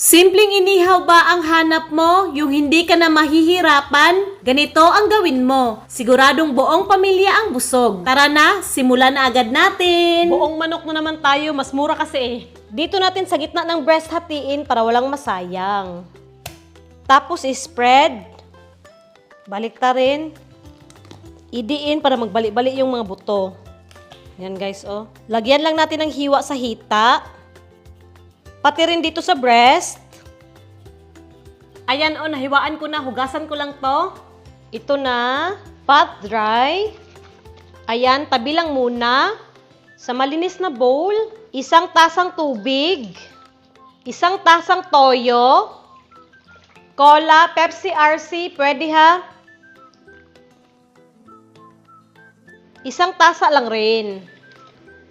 Simpleng inihaw ba ang hanap mo? Yung hindi ka na mahihirapan? Ganito ang gawin mo. Siguradong buong pamilya ang busog. Tara na, simulan na agad natin. Buong manok na naman tayo, mas mura kasi eh. Dito natin sa gitna ng breast hatiin para walang masayang. Tapos spread. Balik ta rin. Idiin para magbalik-balik yung mga buto. Yan guys, oh. Lagyan lang natin ng hiwa sa hita. Pati rin dito sa breast. Ayan o, nahiwaan ko na. Hugasan ko lang to. Ito na, pat dry. Ayan, tabi lang muna. Sa malinis na bowl, isang tasang tubig, isang tasang toyo, cola, Pepsi RC, pwede ha? Isang tasa lang rin.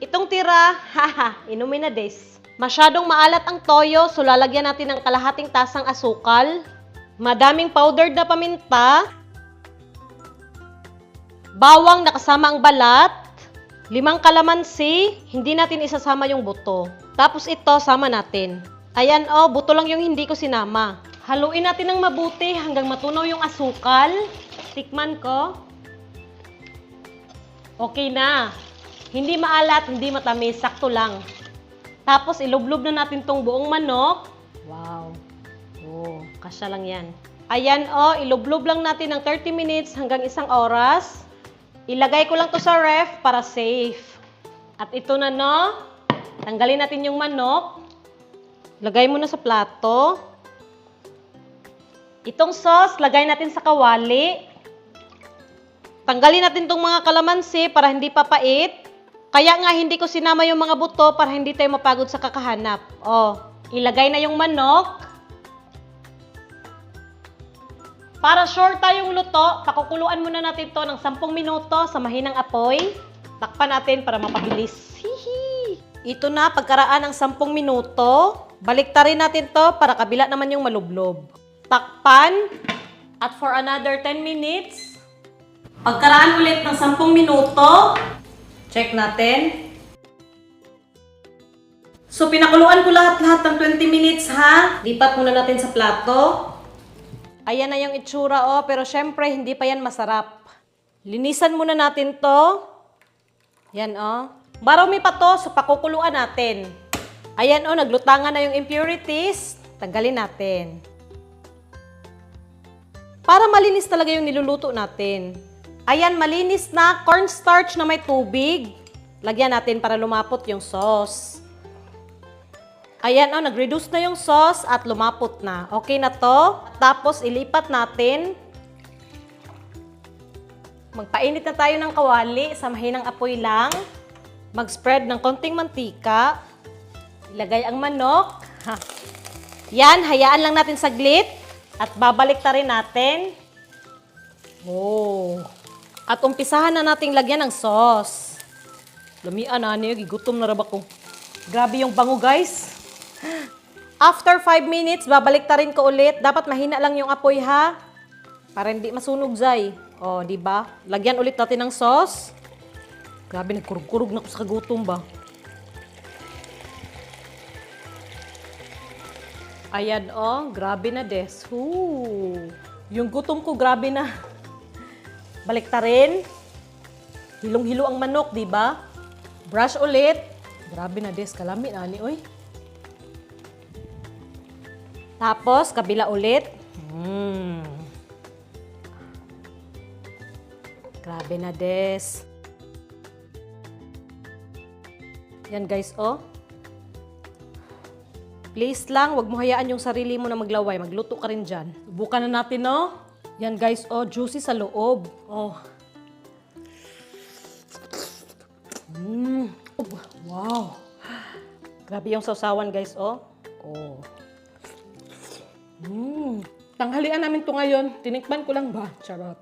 Itong tira, haha, inumin na des. Masyadong maalat ang toyo, so lalagyan natin ng kalahating tasang asukal. Madaming powdered na paminta. Bawang nakasama ang balat. Limang kalamansi, hindi natin isasama yung buto. Tapos ito, sama natin. Ayan oh, buto lang yung hindi ko sinama. Haluin natin ng mabuti hanggang matunaw yung asukal. Tikman ko. Okay na. Hindi maalat, hindi matamis, sakto lang. Tapos ilublob na natin tong buong manok. Wow. Oh, kasya lang yan. Ayan oh, ilublob lang natin ng 30 minutes hanggang isang oras. Ilagay ko lang to sa ref para safe. At ito na no, tanggalin natin yung manok. Lagay mo na sa plato. Itong sauce, lagay natin sa kawali. Tanggalin natin tong mga kalamansi para hindi papait. Kaya nga hindi ko sinama yung mga buto para hindi tayo mapagod sa kakahanap. Oh, ilagay na yung manok. Para sure tayong luto, pakukuluan muna natin to ng 10 minuto sa mahinang apoy. Takpan natin para mapabilis. Hihi! Ito na, pagkaraan ng 10 minuto, baliktarin natin to para kabila naman yung malublob. Takpan. At for another 10 minutes, pagkaraan ulit ng 10 minuto, check natin. So, pinakuluan ko lahat-lahat ng 20 minutes, ha? Lipat muna natin sa plato. Ayan na yung itsura, oh. Pero syempre, hindi pa yan masarap. Linisan muna natin to. Yan, oh. Marami pa to, so pakukuluan natin. Ayan, oh. Naglutangan na yung impurities. Tanggalin natin. Para malinis talaga yung niluluto natin. Ayan, malinis na cornstarch na may tubig. Lagyan natin para lumapot yung sauce. Ayan, oh, nag-reduce na yung sauce at lumapot na. Okay na to. Tapos, ilipat natin. Magpainit na tayo ng kawali sa mahinang apoy lang. Mag-spread ng konting mantika. Ilagay ang manok. Ha. Yan, hayaan lang natin saglit. At babalik ta rin natin. Oh. At umpisahan na nating lagyan ng sauce. Lamian na niyo, gigutom na raba ko. Grabe yung bango, guys. After 5 minutes, babalik ta rin ko ulit. Dapat mahina lang yung apoy, ha? Para hindi masunog, Zay. O, di ba? Lagyan ulit natin ng sauce. Grabe, nagkurug-kurug na ako sa kagutom ba? Ayan, oh. Grabe na, des. Hoo. Yung gutom ko, grabe na. Balik ta rin. Hilong-hilo ang manok, di ba? Brush ulit. Grabe na, des. Kalami na, ni, oy. Tapos, kabila ulit. Mm. Grabe na, des. Yan, guys, oh. Please lang, wag mo hayaan yung sarili mo na maglaway. Magluto ka rin dyan. Subukan na natin, no? Yan, guys, oh. Juicy sa loob. Oh. Mm. Wow. Grabe yung sausawan, guys, oh. Oh. Mm. Tanghalian namin to ngayon. Tinikman ko lang ba? Charot.